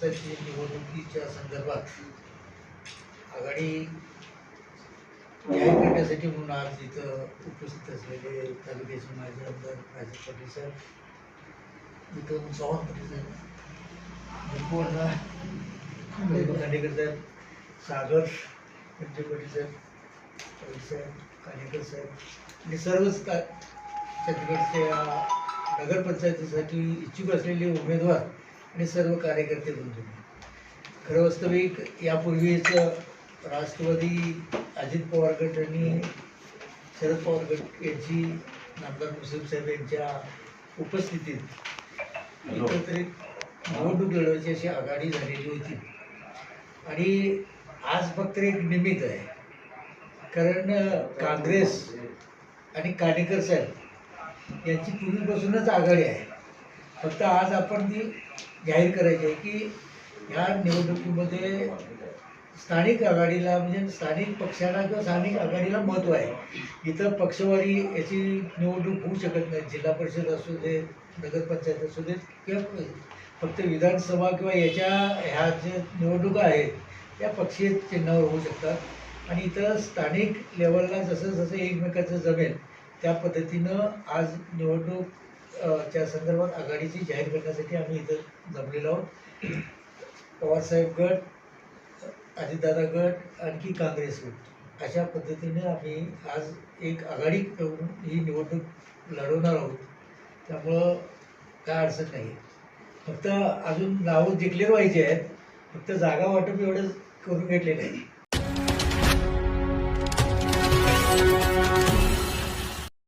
पंचायती निवडणुकीच्या संदर्भात आघाडी न्याय करण्यासाठी म्हणून आज इथं उपस्थित असलेले तालुक्याचे माझे आमदार राजेश पाटील साहेब इथं चव्हाण पाटील साहेब निपू खांडेकर साहेब सागर पंचे पाटील साहेब पाटील साहेब खांडेकर साहेब आणि सर्वच का छत्तीसगडच्या नगरपंचायतीसाठी इच्छुक असलेले उमेदवार आणि सर्व कार्यकर्ते बंधू. खरं वास्तविक यापूर्वीच राष्ट्रवादी अजित पवार गट आणि शरद पवार गट यांची नामदार मुस्लिम साहेब यांच्या उपस्थितीत एकत्रित निवडणूक लढवायची अशी आघाडी झालेली होती. आणि आज फक्त एक निमित्त आहे. कारण काँग्रेस आणि कानेकर साहेब यांची पूर्वीपासूनच आघाडी आहे. फक्त आज आपण ती जाहीर करायची आहे की ह्या निवडणुकीमध्ये स्थानिक आघाडीला म्हणजे स्थानिक पक्षाला किंवा स्थानिक आघाडीला महत्त्व आहे. इथं पक्षवारी याची निवडणूक होऊ शकत नाही. जिल्हा परिषद असू दे नगरपंचायत असू देत किंवा फक्त विधानसभा किंवा याच्या ह्या ज्या निवडणुका आहेत त्या पक्षीय चिन्हावर होऊ शकतात. आणि इथं स्थानिक लेवलला जसं जसं एकमेकाचं जमेल त्या पद्धतीनं आज निवडणूक त्या च्या संदर्भात आघाडीची जाहीर करण्यासाठी आम्ही इथं जमलेलो आहोत. पवारसाहेब गट अजितदादा गट आणखी काँग्रेस गट. अशा पद्धतीने आम्ही आज एक आघाडी करून ही निवडणूक लढवणार आहोत. त्यामुळं काय अडचण नाही. फक्त अजून नावं डिक्लेअर व्हायची आहेत. फक्त जागा वाटप एवढंच करून घेतलेलं आहे.